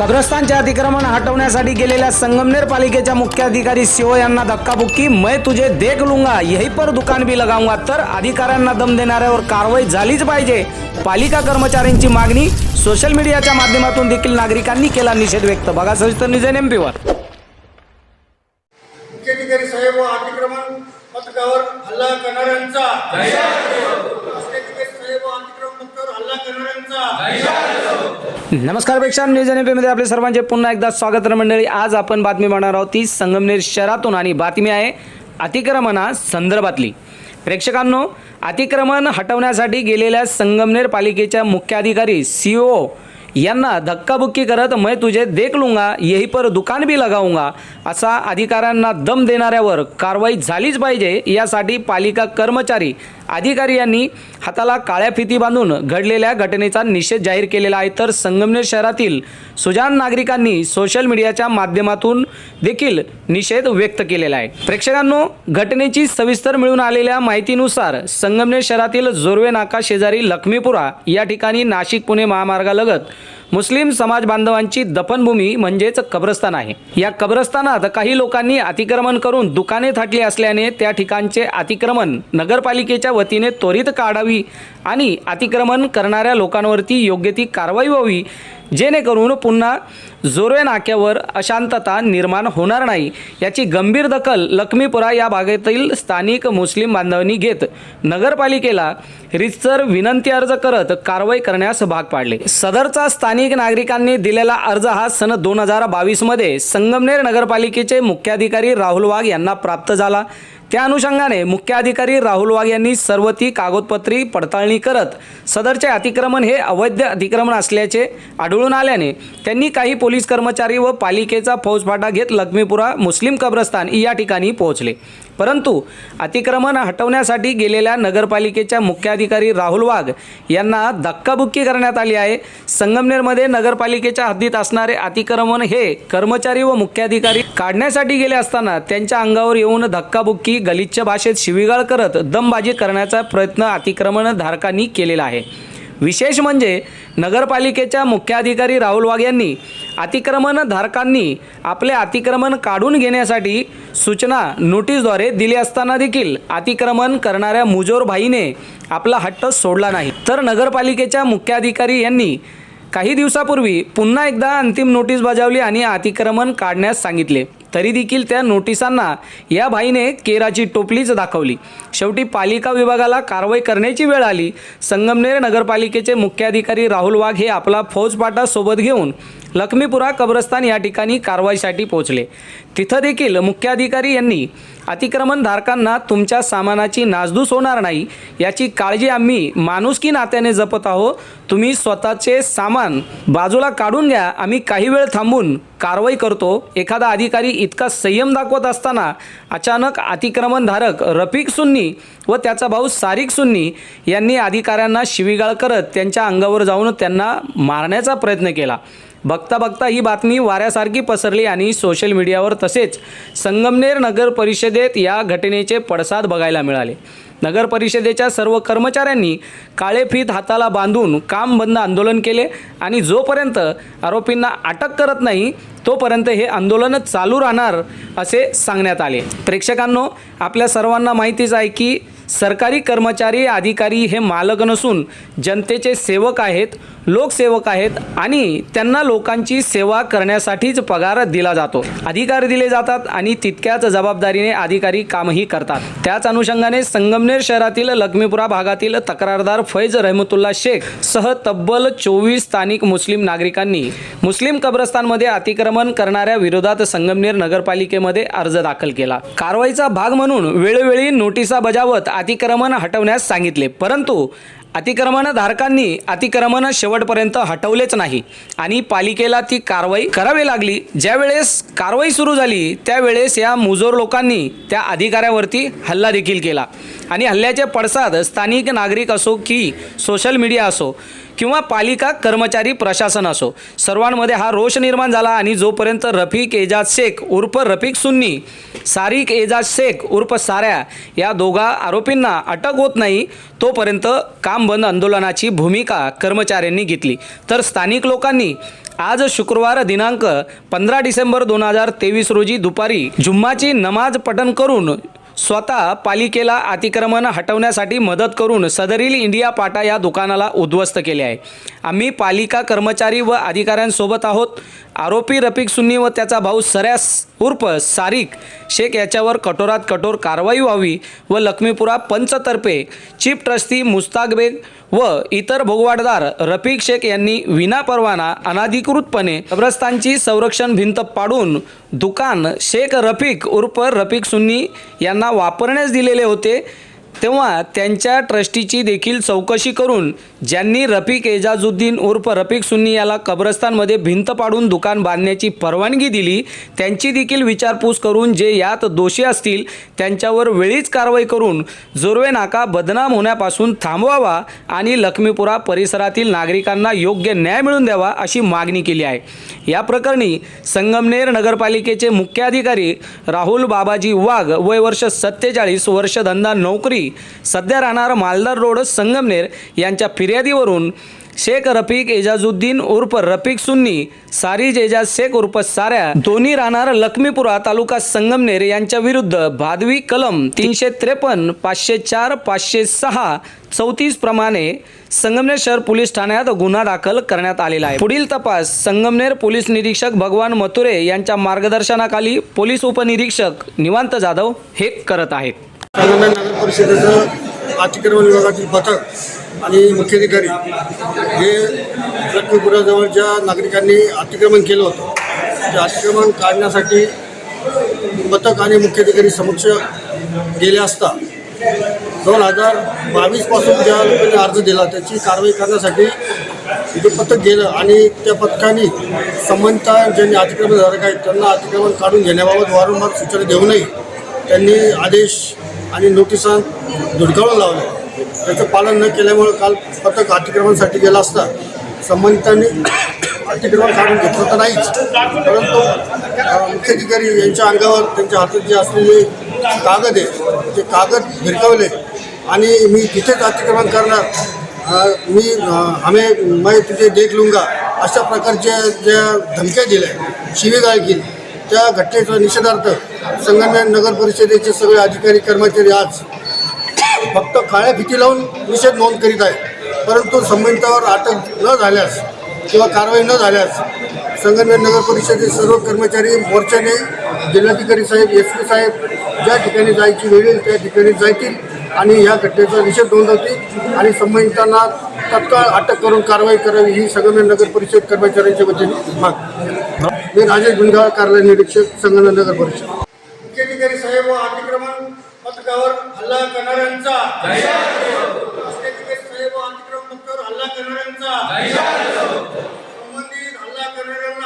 कब्रस्तानचे अतिक्रमण हटवण्यासाठी गेलेल्या संगमनेर पालिकेच्या मुख्याधिकारी सीओ यांना धक्काबुक्की मैं तुझे देख लूंगा यही पर दुकान भी लगाऊंगा. तर अधिकाऱ्यांना दम देणाऱ्यावर कारवाई झालीच पाहिजे. पालिका कर्मचाऱ्यांची मागणी सोशल मीडियाच्या माध्यमातून देखील नागरिकांनी केला निषेध व्यक्त. बघा सविस्तर निजेन एमपीवर मुख्याधिकारी साहेब व अतिक्रमण पथकावर हल्ला करणाऱ्यांचा नमस्कार प्रेक्षक न्यूज एनमध्ये आपले सर्वांचे पुन्हा एकदा स्वागत मंडळी. आज आपण बातमी पाहणार आहोत ती संगमनेर शहरातून आणि बातमी आहे अतिक्रमणा संदर्भातली. प्रेक्षकांनो अतिक्रमण हटवण्यासाठी गेलेल्या संगमनेर पालिकेच्या मुख्याधिकारी सी ओ यांना धक्काबुक्की करत मैं तुझे देख लूंगा यही पर दुकान भी लगाऊंगा असा अधिकाऱ्यांना दम देणाऱ्यावर कारवाई झालीच पाहिजे यासाठी पालिका कर्मचारी अधिकारी यांनी हाताला काळ्या फिती बांधून घडलेल्या घटनेचा निषेध जाहीर केलेला आहे. तर संगमनेर शहरातील सुजान नागरिकांनी सोशल मीडियाच्या माध्यमातून देखील निषेध व्यक्त केलेला आहे. प्रेक्षकांनो घटनेची सविस्तर मिळून आलेल्या माहितीनुसार संगमनेर शहरातील जोरवे नाका शेजारी लक्ष्मीपुरा या ठिकाणी नाशिक पुणे महामार्गालगत मुस्लिम समाज बांधवांची दफनभूमी म्हणजेच कब्रस्तान आहे. या कब्रस्तानात काही लोकांनी अतिक्रमण करून दुकाने थाटली असल्याने त्या ठिकाणचे अतिक्रमण नगरपालिकेच्या वतीने त्वरित काढावी आणि अतिक्रमण करणाऱ्या लोकांवरती योग्य ती कारवाई व्हावी जेणेकरून पुन्हा जोरवे नाक्यावर अशांतता निर्माण होणार नाही याची गंभीर दखल लक्ष्मीपुरा या भागातील स्थानिक मुस्लिम बांधवांनी घेत नगरपालिकेला रितसर विनंती अर्ज करत कारवाई करण्यास भाग पाडले. सदरचा स्थानिक नागरिकांनी दिलेला अर्ज हा सन दोन हजार बावीसमध्ये संगमनेर नगरपालिकेचे मुख्याधिकारी राहुल वाघ यांना प्राप्त झाला. त्या अनुषंगाने मुख्याधिकारी राहुल वाघ यांनी सर्व ती कागदपत्री पडताळणी करत सदरचे अतिक्रमण हे अवैध अतिक्रमण असल्याचे आढळून आल्याने त्यांनी काही पोलीस कर्मचारी व पालिकेचा फौजफाटा घेत लक्ष्मीपुरा मुस्लिम कब्रस्तान या ठिकाणी पोहोचले. परंतु अतिक्रमण हटवण्यासाठी गेलेल्या नगरपालिकेच्या मुख्याधिकारी राहुल वाघ यांना धक्काबुक्की करण्यात आली आहे. संगमनेरमध्ये नगरपालिकेच्या हद्दीत असणारे अतिक्रमण हे कर्मचारी व मुख्याधिकारी काढण्यासाठी गेले असताना त्यांच्या अंगावर येऊन धक्काबुक्की गलिच्छ भाषेत शिवीगाळ करत दमबाजी करण्याचा प्रयत्न अतिक्रमण धारकांनी केलेला आहे. विशेष म्हणजे नगरपालिकेच्या मुख्याधिकारी राहुल वाघ यांनी अतिक्रमणधारकांनी आपले अतिक्रमण काढून घेण्यासाठी सूचना नोटीसद्वारे दिली असताना देखील अतिक्रमण करणाऱ्या मुजोर भाईने आपला हट्ट सोडला नाही. तर नगरपालिकेच्या मुख्याधिकारी यांनी काही दिवसापूर्वी पुन्हा एकदा अंतिम नोटीस बजावली आणि अतिक्रमण काढण्यास सांगितले. तरी देखील त्या नोटिसांना या भाईने केराची टोपलीच दाखवली. शेवटी पालिका विभागाला कारवाई करण्याची वेळ आली. संगमनेर नगरपालिकेचे मुख्याधिकारी राहुल वाघ हे आपला फौजपाटा सोबत घेऊन लक्ष्मीपुरा कब्रस्तान या ठिकाणी कारवाईसाठी पोहोचले. तिथं देखील मुख्याधिकारी यांनी अतिक्रमणधारकांना तुमच्या सामानाची नासधूस होणार नाही. याची काळजी आम्ही माणुसकी नात्याने जपत आहोत. तुम्ही स्वतःचे सामान बाजूला काढून घ्या. आम्ही काही वेळ थांबून कारवाई करतो. एखादा अधिकारी इतका संयम दाखवत असताना अचानक अतिक्रमणधारक रफिक सुन्नी व त्याचा भाऊ सारिक सुन्नी यांनी अधिकाऱ्यांना शिवीगाळ करत त्यांच्या अंगावर जाऊन त्यांना मारण्याचा प्रयत्न केला. बघता बघता ही बातमी वाऱ्यासारखी पसरली आणि सोशल मीडियावर तसेच संगमनेर नगर परिषदेत या घटनेचे पडसाद बघायला मिळाले. नगर परिषदेच्या सर्व कर्मचाऱ्यांनी काळे फीत हाताला बांधून काम बंद आंदोलन केले आणि जोपर्यंत आरोपींना अटक करत नाही तोपर्यंत हे आंदोलन चालू राहणार असे सांगण्यात आले. प्रेक्षकांनो आपल्या सर्वांना माहितीच आहे की सरकारी कर्मचारी अधिकारी हे मालक नसून जनतेचे सेवक आहेत. लोकसेवक आहेत आणि त्यांना लोकांची सेवा करण्यासाठीच पगार दिला जातो. अधिकार दिले जातात आणि तितक्याच जबाबदारीने अधिकारी कामही करतात. त्याच अनुषंगाने संगमनेर शहरातील लक्ष्मीपुरा भागातील तक्रारदार फैज रहमतुल्ला शेख सह तब्बल चोवीस स्थानिक मुस्लिम नागरिकांनी मुस्लिम कब्रस्तानमध्ये अतिक्रमण करणाऱ्या विरोधात संगमनेर नगरपालिकेमध्ये अर्ज दाखल केला. कारवाईचा भाग म्हणून वेळोवेळी नोटिसा बजावत अतिक्रमण हटवण्यास सांगितले. परंतु अतिक्रमणधारकांनी अतिक्रमण शेवटपर्यंत हटवलेच नाही. आणि पालिकेला ती कारवाई करावी लागली. ज्यावेळेस कारवाई सुरू झाली त्यावेळेस या मुजोर लोकांनी त्या अधिकाऱ्यावरती हल्ला देखील केला. आणि हल्ल्याचे पडसाद स्थानिक नागरिक असो की सोशल मीडिया असो किंवा पालिका कर्मचारी प्रशासन असो सर्वांमध्ये हा रोष निर्माण झाला आणि जोपर्यंत रफिक एजाज शेख उर्फ रफिक सुन्नी सारिक एजाज शेख उर्फ साऱ्या या दोघा आरोपींना अटक होत नाही तोपर्यंत काम बंद आंदोलनाची भूमिका कर्मचाऱ्यांनी घेतली. तर स्थानिक लोकांनी आज शुक्रवार दिनांक पंधरा डिसेंबर दोन हजार तेवीस रोजी दुपारी जुम्माची नमाज पठण करून स्वतः पालिकेला अतिक्रमण हटवण्यासाठी मदत करून सदरील इंडिया पाटा या दुकानाला उद्ध्वस्त केले आहे. आम्ही पालिका कर्मचारी व अधिकाऱ्यांसोबत आहोत. आरोपी रफिक सुन्नी व त्याचा भाऊ सऱ्यास उर्फ सारिक शेख याच्यावर कठोरात कठोर कारवाई व्हावी व लक्ष्मीपुरा पंचतर्फे चीफ ट्रस्टी मुस्ताक बेग व इतर भोगवाटदार रफिक शेख यांनी विनापरवाना अनाधिकृतपणे कब्रस्तानची संरक्षण भिंत पाडून दुकान शेख रफिक उर्फ रफिक सुन्नी यांना वापरण्यास दिलेले होते. तेव्हा त्यांच्या ट्रस्टीची देखील चौकशी करून ज्यांनी रफिक एजाजुद्दीन उर्फ रफिक सुन्नी याला कब्रस्तानमध्ये भिंत पाडून दुकान बांधण्याची परवानगी दिली त्यांची देखील विचारपूस करून जे यात दोषी असतील त्यांच्यावर वेळीच कारवाई करून जोरवे नाका बदनाम होण्यापासून थांबवावा आणि लक्ष्मीपुरा परिसरातील नागरिकांना योग्य न्याय मिळून द्यावा अशी मागणी केली आहे. या प्रकरणी संगमनेर नगरपालिकेचे मुख्याधिकारी राहुल बाबाजी वाघ वय वर्ष सत्तेचाळीस वर्ष धंदा नोकरी सध्या राहणार मालदार रोड संगमनेर यांच्या फिर्यादीवरून शेख रफिक एजाजुद्दीन उर्फ रफिक सुन्नी सारीज एजाज शेख उर्फ साऱ्या दोन्ही राहणार लक्ष्मीपुरा तालुका संगमनेर यांच्या विरुद्ध भादवी कलम तीनशे त्रेपन्न पाचशे चार पाचशे सहा चौतीस प्रमाणे संगमनेर शहर पोलीस ठाण्यात गुन्हा दाखल करण्यात आलेला आहे. पुढील तपास संगमनेर पोलीस निरीक्षक भगवान मथुरे यांच्या मार्गदर्शनाखाली पोलीस उपनिरीक्षक निवांत जाधव हे करत आहेत. संगमनेर नगर परिषदेचं अतिक्रमण विभागातील पथक आणि मुख्याधिकारी हे लक्ष्मीपुराजवळच्या नागरिकांनी अतिक्रमण केलं होतं. ते अतिक्रमण काढण्यासाठी पथक आणि मुख्याधिकारी समक्ष गेले असता दोन हजार बावीसपासून ज्या लोकांनी अर्ज दिला त्याची कारवाई करण्यासाठी ते पथक गेलं आणि त्या पथकाने संबंधित ज्यांनी अतिक्रमणधारक आहेत त्यांना अतिक्रमण काढून घेण्याबाबत वारंवार सूचना देऊनही त्यांनी आदेश आणि नोटिसा धुडकावून लावल्या. त्याचं पालन न केल्यामुळे काल पथक अतिक्रमणासाठी गेला असता संबंधितांनी अतिक्रमण काढून घेतलं तर नाहीच. परंतु मुख्याधिकारी यांच्या अंगावर त्यांच्या हातात जे असलेले कागद आहे ते कागद भिरकावले आणि मी तिथेच अतिक्रमण करणार. मी आम्ही हमें तुझे देख लुंगा अशा प्रकारच्या ज्या धमक्या दिल्या शिवीगाळ केली त्या घटनेचा निषेधार्थ संगमनेर नगर परिषदेचे सगळे अधिकारी कर्मचारी आज फक्त काळ्या फिती लावून निषेध नोंद करीत आहे परंतु संबंधितावर अटक न झाल्यास किंवा कारवाई न झाल्यास संगमनेर नगर परिषदेचे सर्व कर्मचारी मोर्चाने जिल्हाधिकारी साहेब एस पी साहेब ज्या ठिकाणी जायची वेळ येईल त्या ठिकाणी जातील आणि या घटनेचा निषेध नोंदवतील आणि संबंधितांना तत्काळ अटक करून कारवाई करावी ही संगमनेर नगर परिषद कर्मचाऱ्यांच्या वतीने माग मी राजेश गुंडाळ कार्यालय निरीक्षक संगमनेर नगर परिषद मुख्याधिकारी साहेब व अतिक्रमण पथकावर हल्ला करणाऱ्यांचा. अतिक्रमण पथकावर हल्ला करणाऱ्यांचा. संबंधित हल्ला करणाऱ्यांवर